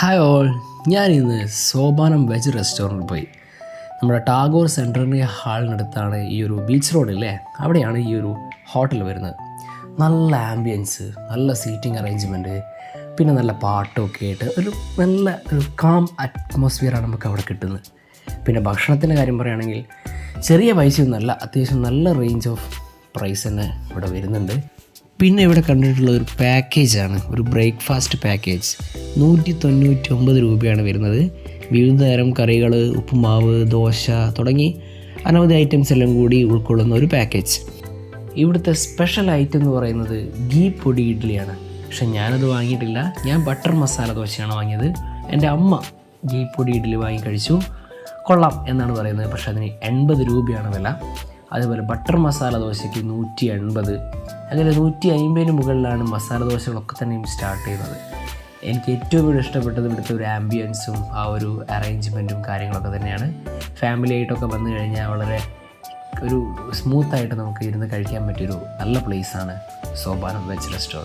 Hi all. ഞാൻ ഇന്ന് Sopanam veg restaurant പോയി. നമ്മുടെ ടാഗോർ സെന്ററിന്റെ ഹാളിനടുത്താണ് ഈ ഒരു ബീച്ച് റോഡില്ലേ അവിടെയാണ് ഈ ഒരു ഹോട്ടൽ വരുന്നത്. നല്ല ആംബിയൻസ് നല്ല സീറ്റിംഗ് അറേഞ്ച്മെന്റ് പിന്നെ നല്ല പാട്ടൊക്കെ ആയിട്ട് ഒരു നല്ല ഒരു കാം അറ്റ്മോസ്ഫിയറാണ് നമുക്ക് അവിടെ കിട്ടുന്നത്. പിന്നെ ഭക്ഷണത്തിന്റെ കാര്യം പറയുകയാണെങ്കിൽ ചെറിയ പൈസയൊന്നുമല്ല അത്യാവശ്യം നല്ല റേഞ്ച് ഓഫ് പ്രൈസ് തന്നെ ഇവിടെ വരുന്നുണ്ട്. പിന്നെ ഇവിടെ കണ്ടിട്ടുള്ള ഒരു പാക്കേജാണ് ഒരു ബ്രേക്ക്ഫാസ്റ്റ് പാക്കേജ് നൂറ്റി തൊണ്ണൂറ്റി ഒമ്പത് രൂപയാണ് വരുന്നത്. വിവിധ തരം കറികൾ ഉപ്പുമാവ് ദോശ തുടങ്ങി അനവധി ഐറ്റംസ് എല്ലാം കൂടി ഉൾക്കൊള്ളുന്ന ഒരു പാക്കേജ് ഇവിടുത്തെ സ്പെഷ്യൽ ഐറ്റം എന്ന് പറയുന്നത് ഗീ പൊടി ഇഡ്ഡലിയാണ്. പക്ഷെ ഞാനത് വാങ്ങിയിട്ടില്ല. ഞാൻ ബട്ടർ മസാല ദോശയാണ് വാങ്ങിയത്. എന്റെ അമ്മ ഗീ പൊടി ഇഡ്ഡലി വാങ്ങി കഴിച്ചു. കൊള്ളാം എന്നാണ് പറയുന്നത്. പക്ഷേ അതിന് എൺപത് രൂപയാണ് വില. അതുപോലെ ബട്ടർ മസാല ദോശയ്ക്ക് നൂറ്റി എൺപത് അങ്ങനെ നൂറ്റി അമ്പതിന് മുകളിലാണ് മസാല ദോശകളൊക്കെ തന്നെയും സ്റ്റാർട്ട് ചെയ്യുന്നത്. എനിക്ക് ഏറ്റവും കൂടുതൽ ഇഷ്ടപ്പെട്ടത് ഇവിടുത്തെ ഒരു ആംബിയൻസും ആ ഒരു അറേഞ്ച്മെന്റും കാര്യങ്ങളൊക്കെ തന്നെയാണ്. ഫാമിലി ആയിട്ടൊക്കെ വന്നു കഴിഞ്ഞാൽ വളരെ ഒരു സ്മൂത്തായിട്ട് നമുക്ക് ഇരുന്ന് കഴിക്കാൻ പറ്റിയൊരു നല്ല പ്ലേസാണ് സോപാനം വെജ് റെസ്റ്റോറന്റ്